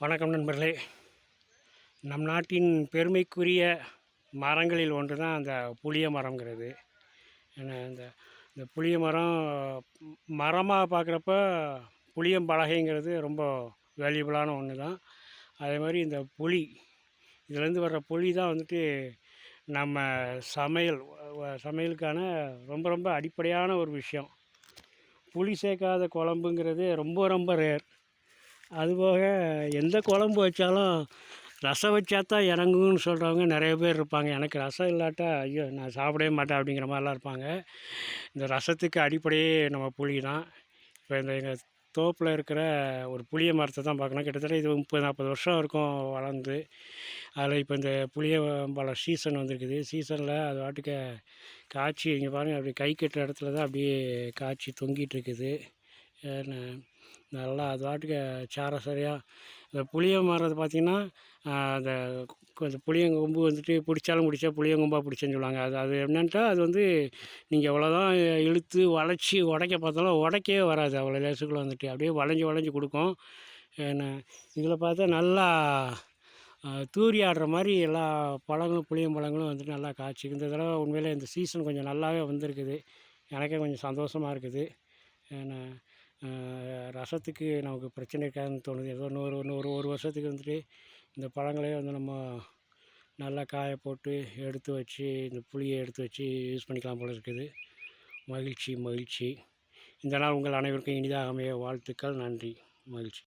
வணக்கம் நண்பர்களே. நம் நாட்டின் பெருமைக்குரிய மரங்களில் ஒன்று தான் அந்த புளிய மரங்கிறது ஏன்னா இந்த இந்த புளிய மரம் மரமாக பார்க்குறப்ப புளியம் பலகைங்கிறது ரொம்ப வேல்யூபிளான ஒன்று தான் அதே மாதிரி இந்த புளி இதுலேருந்து வர்ற புளி தான் வந்துட்டு நம்ம சமையல் சமையலுக்கான ரொம்ப ரொம்ப அடிப்படையான ஒரு விஷயம். புளி சேர்க்காத குழம்புங்கிறது ரொம்ப ரொம்ப ரேர் அதுபோக எந்த குழம்பு வச்சாலும் ரசம் வச்சா தான் இறங்குன்னு சொல்கிறவங்க நிறைய பேர் இருப்பாங்க. எனக்கு ரசம் இல்லாட்டா ஐயோ நான் சாப்பிடவே மாட்டேன் அப்படிங்கிற மாதிரிலாம் இருப்பாங்க. இந்த ரசத்துக்கு அடிப்படையே நம்ம புளி தான். இப்போ இந்த எங்கள் தோப்பில் இருக்கிற ஒரு புளிய மரத்தை தான் பார்க்கணும். கிட்டத்தட்ட இது முப்பது நாற்பது வருஷம் இருக்கும் வளர்ந்து. அதில் இப்போ இந்த புளிய பழம் சீசன் வந்திருக்குது. சீசனில் அது வாட்டுக்கு காய்ச்சி இங்கே பாருங்கள் அப்படி கை கட்டுற இடத்துல தான் அப்படியே காய்ச்சி தொங்கிட்டு இருக்குது. ஏன்னு நல்லா அது பாட்டுக்கு சார சரியாக இந்த புளிய மரத்தை பார்த்திங்கன்னா அந்த கொஞ்சம் புளியங்கொம்பு வந்துட்டு பிடிச்சாலும் பிடிச்சா புளியங்கொம்பாக பிடிச்சேன்னு சொல்லுவாங்க. அது அது என்னன்ட்டா அது வந்து நீங்கள் எவ்வளோதான் இழுத்து வளைச்சி உடைக்க பார்த்தாலும் உடைக்கவே வராது. அவ்வளோ லேசுக்குள்ளே வந்துட்டு அப்படியே வளைஞ்சி வளைஞ்சி கொடுக்கும். ஏன்னா இதில் பார்த்தா நல்லா தூரி ஆடுற மாதிரி எல்லா பழங்களும் புளியம் பழங்களும் வந்துட்டு நல்லா காய்ச்சி இந்த தடவை உண்மையிலே இந்த சீசன் கொஞ்சம் நல்லாவே வந்திருக்குது. எனக்கே கொஞ்சம் சந்தோஷமாக இருக்குது. ஏன்னா ரசத்துக்கு நமக்கு பிரச்சனை இருக்காதுன்னு தோணுது. ஏதோ இன்னொரு இன்னொரு ஒரு வருஷத்துக்கு வந்துட்டு இந்த பழங்களே வந்து நம்ம நல்லா காய போட்டு எடுத்து வச்சு இந்த புளியை எடுத்து வச்சு யூஸ் பண்ணிக்கலாம் போல இருக்குது. மகிழ்ச்சி மகிழ்ச்சி. இந்த நாள் உங்கள் அனைவருக்கும் இனிதாக அமைய வாழ்த்துக்கள். நன்றி. மகிழ்ச்சி.